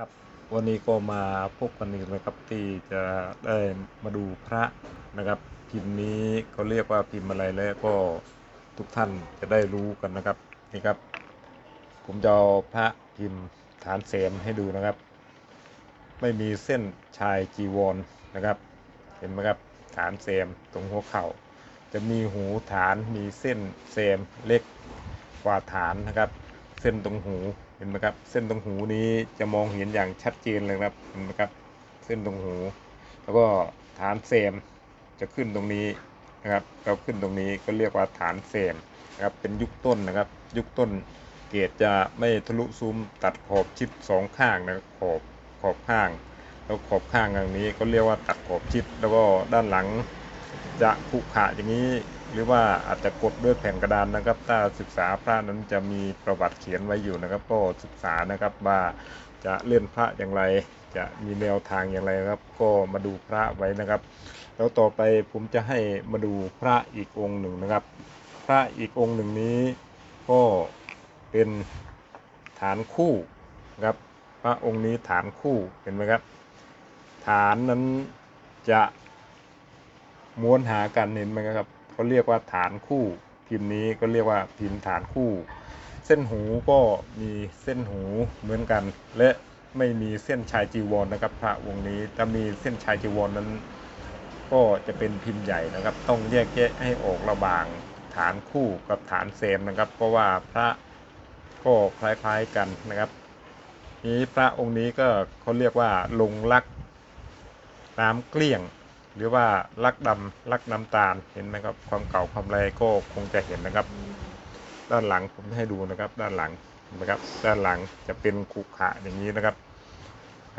ครับวันนี้ก็มาพบกันอีกนะครับที่จะได้มาดูพระนะครับ พิมพ์นี้เขาเรียกว่าพิมพ์อะไรแล้วก็ทุกท่านจะได้รู้กันนะครับนี่ครับ ผมจะเอาพระพิมพ์ฐานเสมให้ดูนะครับ ไม่มีเส้นชายจีวรนะครับ เห็นไหมครับฐานเสมตรงหัวเข่า จะมีหูฐานมีเส้นเสมเล็กกว่าฐานนะครับ เส้นตรงหูเห็นไหมครับ เส้นตรงหูนี้จะมองเห็นอย่างชัดเจนเลยครับเห็นไหมครับ เส้นตรงหู แล้วก็ฐานเสมจะขึ้นตรงนี้นะครับเราขึ้นตรงนี้ก็เรียกว่าฐานเสมนะครับเป็นยุคต้นนะครับ ยุคต้นเกรดจะไม่ทะลุซุ้มตัดขอบชิดสองข้างนะครับขอบขอบข้าง แล้วขอบข้างอย่างนี้ก็เรียกว่าตัดขอบชิด แล้วก็ด้านหลังจะขรุขระอย่างนี้ หรือว่าอาจจะกดด้วยแผ่นกระดานนะครับ ถ้าศึกษาพระนั้นจะมีประวัติเขียนไว้อยู่นะครับก็ศึกษานะครับว่าจะเล่นพระอย่างไร จะมีแนวทางอย่างไรครับ ก็มาดูพระไว้นะครับ แล้วต่อไปผมจะให้มาดูพระอีกองค์หนึ่งนะครับ พระอีกองค์หนึ่งนี้ก็เป็นฐานคู่นะครับพระองค์นี้ฐานคู่เห็นไหมครับ ฐานนั้นจะม้วนหากันเห็นไหมครับ เขาเรียกว่าฐานคู่ พิมพ์นี้ก็เรียกว่าพิมพ์ฐานคู่ เส้นหูก็มีเส้นหูเหมือนกัน และไม่มีเส้นชายจีวรนนะครับพระองค์นี้ถ้ามีเส้นชายจีวรนนั้น ก็จะเป็นพิมพ์ใหญ่นะครับ ต้องแยกแยะให้ออกระหว่างฐานคู่กับฐานเซมนะครับ เพราะว่าพระก็คล้ายๆกันนะครับนี้พระองค์นี้ก็เขาเรียกว่าลงลักน้ำเกลี้ยง หรือว่าลักดำลักน้ำตาลเห็นไหมครับ ความเก่าความแรงก็คงจะเห็นนะครับ ด้านหลังผมให้ดูนะครับ ด้านหลังนไหมครับ ด้านหลังจะเป็นขุขะอย่างนี้นะครับ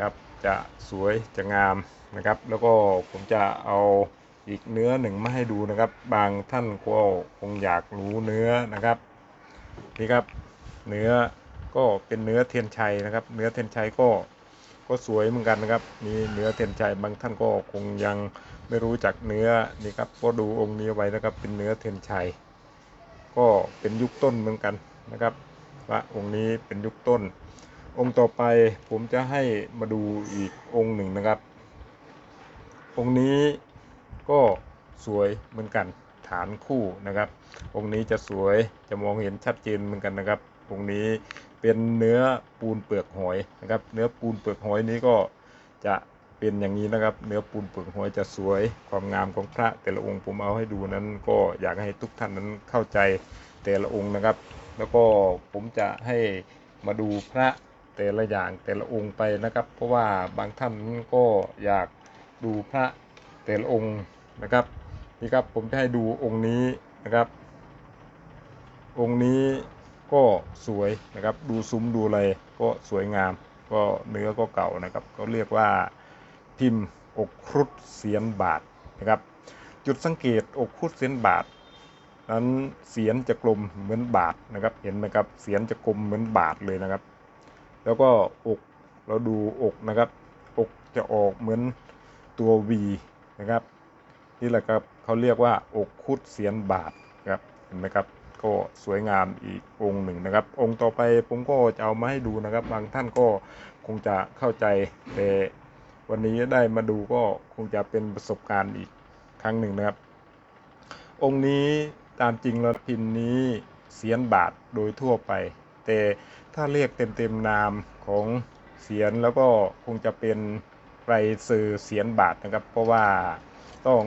ครับ จะสวยจะงามนะครับ แล้วก็ผมจะเอาอีกเนื้อหนึ่งมาให้ดูนะครับ บางท่านก็คงอยากรู้เนื้อนะครับนี่ครับ เนื้อก็เป็นเนื้อเทียนชัยนะครับ เนื้อเทียนชัยก็ ก็สวยเหมือนกันนะครับ มีเนื้อเทียนชัยบางท่านก็คงยังไม่รู้จักเนื้อนี่ครับก็ดูองค์นี้ไว้นะครับเป็นเนื้อเทียนชัยก็เป็นยุคต้นเหมือนกันนะครับพระองค์นี้เป็นยุคต้น องค์ต่อไปผมจะให้มาดูอีกองค์หนึ่งนะครับ องค์นี้ก็สวยเหมือนกันฐานคู่นะครับ องค์นี้จะสวยจะมองเห็นชัดเจนเหมือนกันนะครับองค์นี้ เป็นเนื้อปูนเปลือกหอยนะครับ เนื้อปูนเปลือกหอยนี้ก็จะเป็นอย่างนี้นะครับ เนื้อปูนเปลือกหอยจะสวย ความงามของพระ แต่ละองค์ผมเอาให้ดูนั้น ก็อยากให้ทุกท่านนั้นเข้าใจแต่ละองค์นะครับ แล้วก็ผมจะให้มาดูพระแต่ละอย่างแต่ละองค์ไปนะครับ เพราะว่าบางท่านก็อยากดูพระแต่ละองค์นะครับนี่ครับผมจะให้ดูองค์นี้นะครับ องค์นี้ ก็สวยนะครับดูซุ้มดูอะไรก็สวยงาม ก็เนื้อก็เก่านะครับก็เรียกว่าพิมพ์อกครุฑเสียนบาทนะครับ จุดสังเกตอกครุฑเสียนบาทนั้นเสียนจะกลมเหมือนบาทนะครับ เห็นไหมครับเสียนจะกลมเหมือนบาทเลยนะครับ แล้วก็อกเราดูอกนะครับ อกจะออกเหมือนตัว V นะครับนี่แหละครับเขาเรียกว่าอกคุดเสียนบาทครับเห็นไหมครับ ก็สวยงามอีกองค์หนึ่งนะครับ องค์ต่อไปผมก็จะเอามาให้ดูนะครับ บางท่านก็คงจะเข้าใจแต่วันนี้ได้มาดูก็คงจะเป็นประสบการณ์อีกครั้งหนึ่งนะครับ องค์นี้ตามจริงแล้วพิมพ์นี้เสียนบาทโดยทั่วไป แต่ถ้าเรียกเต็มๆนามของเสียนแล้วก็คงจะเป็นไกรซือเสียนบาทนะครับ เพราะว่าต้อง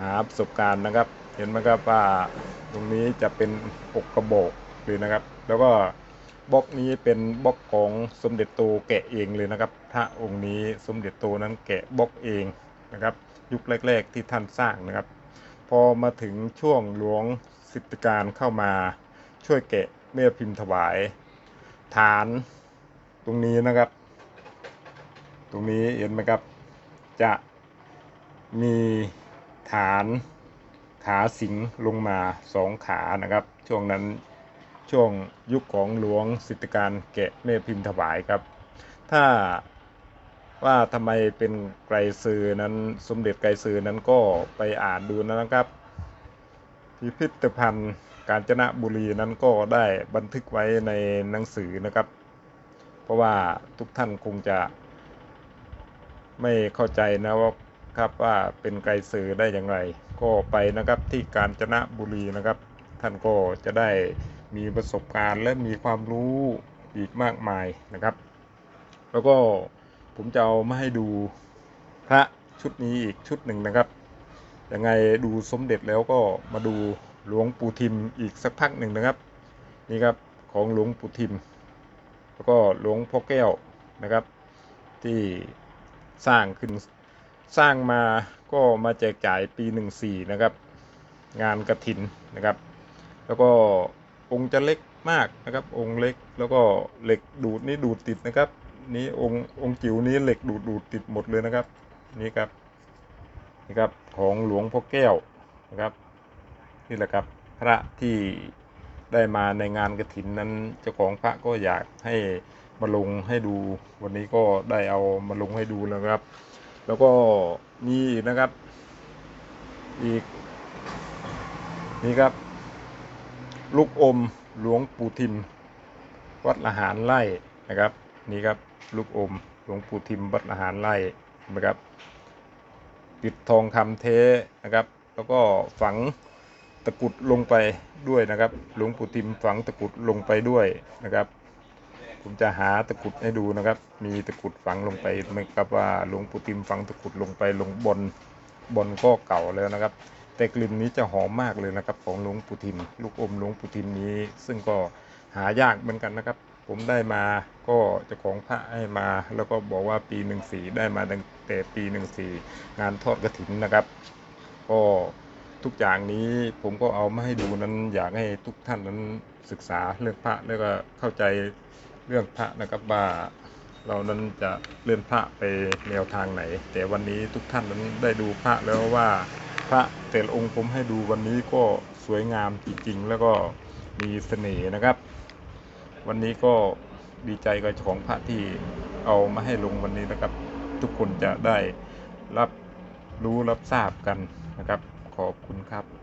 หาประสบการณ์นะครับ ห็นไหมครับว่าตรงนี้จะเป็นอกกระบอกเลยนะครับ แล้วก็บล็อกนี้เป็นบล็อกของสมเด็จโตแกะเองเลยนะครับพระองค์นี้สมเด็จโตนั้นแกะบล็อกเองนะครับ ยุคแรก ๆ ที่ท่านสร้างนะครับ พอมาถึงช่วงหลวงสิทธิการเข้ามาช่วยแกะเมื่อพิมพ์ถวาย ฐานตรงนี้นะครับ ตรงนี้เห็นไหมครับ จะมีฐาน ขาสิงลงมาสองขานะครับ ช่วงนั้นช่วงยุคของหลวงสิทธิการแกะเมื่อพิมพ์ถวายครับ ถ้าว่าทำไมเป็นไกรซือนั้นสมเด็จไกรซือนั้นก็ไปอ่านดูนะครับ พิพิธภัณฑ์กาญจนบุรีนั้นก็ได้บันทึกไว้ในหนังสือนะครับ เพราะว่าทุกท่านคงจะไม่เข้าใจนะว่า ครับว่าเป็นไกรสือได้อย่างไร ก็ไปนะครับที่กาญจนบุรีนะครับ ท่านก็จะได้มีประสบการณ์และมีความรู้อีกมากมายนะครับ แล้วก็ผมจะเอามาให้ดูพระชุดนี้อีกชุดหนึ่งนะครับยังไงดูสมเด็จแล้วก็มาดูหลวงปู่ทิมอีกสักพักหนึ่งนะครับ นี่ครับของหลวงปู่ทิม แล้วก็หลวงพ่อแก้วนะครับ ที่สร้างขึ้น สร้างมาก็มาแจกจ่ายปี 14 นะครับ งานกระถินนะครับ แล้วก็องค์จะเล็กมากนะครับ องค์เล็กแล้วก็เหล็กดูดนี่ดูดติดนะครับ นี้องค์องค์จิ๋วนี้เหล็กดูดดูดติดหมดเลยนะครับ นี่ครับนี่ครับของหลวงพ่อแก้วนะครับนี่แหละครับพระที่ได้มาในงานกระถินนั้นเจ้าของพระก็อยากให้มาลงให้ดู วันนี้ก็ได้เอามาลงให้ดูแล้วครับ แล้วก็มีอีกนะครับ อีก นี่ครับ ลูกอมหลวงปู่ทิม วัดละหารไร่นะครับ นี่ครับลูกอมหลวงปู่ทิมวัดละหารไร่นะครับปิดทองคำเทนะครับ แล้วก็ฝังตะกุดลงไปด้วยนะครับ หลวงปู่ทิมฝังตะกุดลงไปด้วยนะครับ ผมจะหาตะกุดให้ดูนะครับ มีตะกุดฝังลงไปไหมครับว่าหลวงปู่ทิมฝังตะกุดลงไปลงบนบนก็เก่าแล้วนะครับ แต่กลิ่นนี้จะหอมมากเลยนะครับ ของหลวงปู่ทิม ลูกอมหลวงปู่ทิมนี้ ซึ่งก็หายากเหมือนกันนะครับ ผมได้มาก็จ้าของพระให้มา แล้วก็บอกว่าปีหนึ่งสี่ได้มาตั้งแต่ปีหนึ่งสี่งานทอดกระถินนะครับ ก็ทุกอย่างนี้ผมก็เอามาให้ดูนั้นอยากให้ทุกท่านนั้นศึกษาเรื่องพระแล้วก็เข้าใจ เรื่องพระนะครับว่าเรานั้นจะเลื่อนพระไปแนวทางไหน แต่วันนี้ทุกท่านนั้นได้ดูพระแล้วว่าพระแต่ละองค์ผมให้ดูวันนี้ก็สวยงามจริงๆ แล้วก็มีเสน่ห์นะครับ วันนี้ก็ดีใจกับของพระที่เอามาให้ลงวันนี้นะครับ ทุกคนจะได้รับรู้รับทราบกันนะครับ ขอบคุณครับ